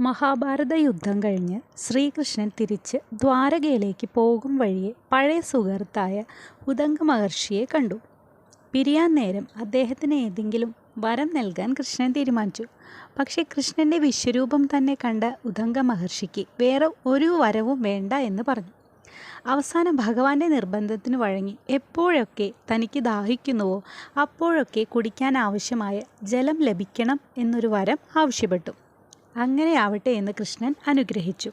മഹാഭാരത യുദ്ധം കഴിഞ്ഞ് ശ്രീകൃഷ്ണൻ തിരിച്ച് ദ്വാരകയിലേക്ക് പോകും വഴിയെ പഴയ സുഹൃത്തായ ഉദംഗ മഹർഷിയെ കണ്ടു. പിരിയാൻ നേരം അദ്ദേഹത്തിന് ഏതെങ്കിലും വരം നൽകാൻ കൃഷ്ണൻ തീരുമാനിച്ചു. പക്ഷേ കൃഷ്ണന്റെ വിശ്വരൂപം തന്നെ കണ്ട ഉദംഗ മഹർഷിക്ക് വേറെ ഒരു വരവും വേണ്ട എന്ന് പറഞ്ഞു. അവസാനം ഭഗവാന്റെ നിർബന്ധത്തിന് വഴങ്ങി എപ്പോഴൊക്കെ തനിക്ക് ദാഹിക്കുന്നുവോ അപ്പോഴൊക്കെ കുടിക്കാൻ ആവശ്യമായ ജലം ലഭിക്കണം എന്നൊരു വരം ആവശ്യപ്പെട്ടു. അങ്ങനെയാവട്ടെ എന്ന് കൃഷ്ണൻ അനുഗ്രഹിച്ചു.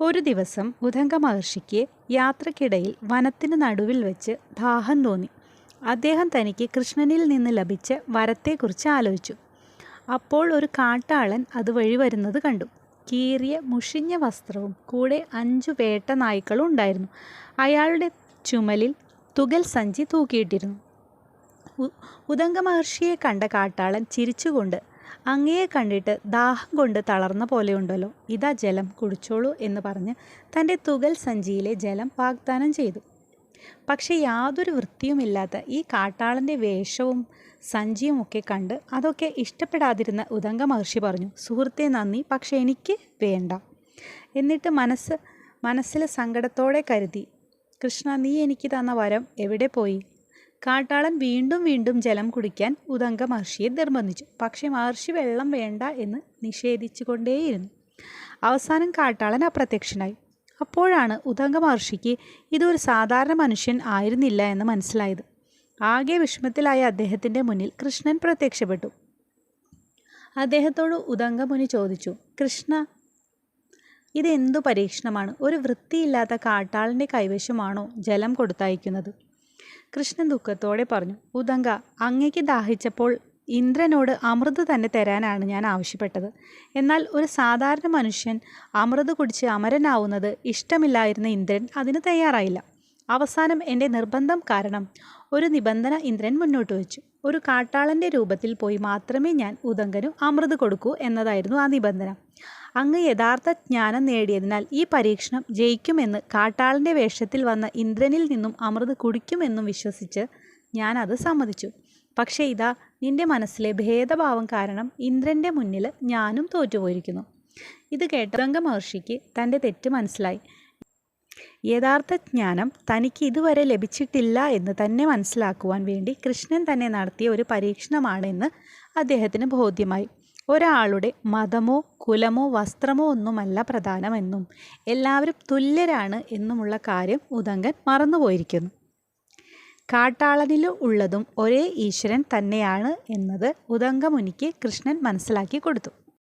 ഒരു ദിവസം ഉദംഗ മഹർഷിക്ക് യാത്രക്കിടയിൽ വനത്തിന് നടുവിൽ വെച്ച് ദാഹം തോന്നി. അദ്ദേഹം തനിക്ക് കൃഷ്ണനിൽ നിന്ന് ലഭിച്ച വരത്തെക്കുറിച്ച് ആലോചിച്ചു. അപ്പോൾ ഒരു കാട്ടാളൻ അതുവഴി വരുന്നത് കണ്ടു. കീറിയ മുഷിഞ്ഞ വസ്ത്രവും കൂടെ അഞ്ചു വേട്ട നായ്ക്കളും ഉണ്ടായിരുന്നു. അയാളുടെ ചുമലിൽ തുകൽ സഞ്ചി തൂക്കിയിട്ടിരുന്നു. ഉദംഗ മഹർഷിയെ കണ്ട കാട്ടാളൻ ചിരിച്ചുകൊണ്ട് അങ്ങയെ കണ്ടിട്ട് ദാഹം കൊണ്ട് തളർന്ന പോലെയുണ്ടല്ലോ. ഇതാ ജലം കുടിച്ചോളൂ എന്ന് പറഞ്ഞ് തന്റെ തുകൽ സഞ്ചിയിലെ ജലം വാഗ്ദാനം ചെയ്തു. പക്ഷേ യാതൊരു വൃത്തിയുമില്ലാത്ത ഈ കാട്ടാളന്റെ വേഷവും സഞ്ചിയുമൊക്കെ കണ്ട് അതൊക്കെ ഇഷ്ടപ്പെടാതിരുന്ന ഉദംഗ മഹർഷി പറഞ്ഞു സുഹൃത്തെ നന്ദി പക്ഷേ എനിക്ക് വേണ്ട. എന്നിട്ട് മനസ്സ് മനസ്സിൽ സങ്കടത്തോടെ കരുതി കൃഷ്ണ നീ എനിക്ക് തന്ന വരം എവിടെ പോയി? കാട്ടാളൻ വീണ്ടും വീണ്ടും ജലം കുടിക്കാൻ ഉദംഗ മഹർഷിയെ നിർബന്ധിച്ചു. പക്ഷേ മഹർഷി വെള്ളം വേണ്ട എന്ന് നിഷേധിച്ചുകൊണ്ടേയിരുന്നു. അവസാനം കാട്ടാളൻ അപ്രത്യക്ഷനായി. അപ്പോഴാണ് ഉദംഗ മഹർഷിക്ക് ഇതൊരു സാധാരണ മനുഷ്യൻ ആയിരുന്നില്ല എന്ന് മനസ്സിലായത്. ആകെ വിഷമത്തിലായ അദ്ദേഹത്തിന്റെ മുന്നിൽ കൃഷ്ണൻ പ്രത്യക്ഷപ്പെട്ടു. അദ്ദേഹത്തോട് ഉദംഗ മുനി ചോദിച്ചു കൃഷ്ണ ഇതെന്തു പരീക്ഷണമാണ്? ഒരു വൃത്തിയില്ലാത്ത കാട്ടാളിന്റെ കൈവശമാണോ ജലം കൊടുത്തയക്കുന്നത്? കൃഷ്ണൻ ദുഃഖത്തോടെ പറഞ്ഞു ഉദങ്ക അങ്ങയ്ക്ക് ദാഹിച്ചപ്പോൾ ഇന്ദ്രനോട് അമൃത് തന്നെ തരാനാണ് ഞാൻ ആവശ്യപ്പെട്ടത്. എന്നാൽ ഒരു സാധാരണ മനുഷ്യൻ അമൃത് കുടിച്ച് അമരനാവുന്നത് ഇഷ്ടമില്ലായിരുന്ന ഇന്ദ്രൻ അതിന് തയ്യാറായില്ല. അവസാനം എന്റെ നിർബന്ധം കാരണം ഒരു നിബന്ധന ഇന്ദ്രൻ മുന്നോട്ട് വെച്ചു ഒരു കാട്ടാളന്റെ രൂപത്തിൽ പോയി മാത്രമേ ഞാൻ ഉദങ്കനു അമൃത് കൊടുക്കൂ എന്നതായിരുന്നു ആ നിബന്ധന. അങ്ങ് യഥാർത്ഥ ജ്ഞാനം നേടിയതിനാൽ ഈ പരീക്ഷണം ജയിക്കുമെന്ന് കാട്ടാളന്റെ വേഷത്തിൽ വന്ന ഇന്ദ്രനിൽ നിന്നും അമൃത് കുടിക്കുമെന്നും വിശ്വസിച്ച് ഞാൻ അത് സമ്മതിച്ചു. പക്ഷേ ഇതാ നിന്റെ മനസ്സിലെ ഭേദഭാവം കാരണം ഇന്ദ്രന്റെ മുന്നിൽ ഞാനും തോറ്റുപോയിരിക്കുന്നു. ഇത് കേട്ട ഗംഗ മഹർഷിക്ക് തന്റെ തെറ്റ് മനസ്സിലായി. യഥാർത്ഥ ജ്ഞാനം തനിക്ക് ഇതുവരെ ലഭിച്ചിട്ടില്ല എന്ന് തന്നെ മനസ്സിലാക്കുവാൻ വേണ്ടി കൃഷ്ണൻ തന്നെ നടത്തിയ ഒരു പരീക്ഷണമാണെന്ന് അദ്ദേഹത്തിന് ബോധ്യമായി. ഒരാളുടെ മതമോ കുലമോ വസ്ത്രമോ ഒന്നുമല്ല പ്രധാനമെന്നും എല്ലാവരും തുല്യരാണ് എന്നുമുള്ള കാര്യം ഉദങ്കൻ മറന്നുപോയിരിക്കുന്നു. കാട്ടാളനിൽ ഉള്ളതും ഒരേ ഈശ്വരൻ തന്നെയാണ് എന്നത് ഉദങ്കമുനിക്ക് കൃഷ്ണൻ മനസ്സിലാക്കി കൊടുത്തു.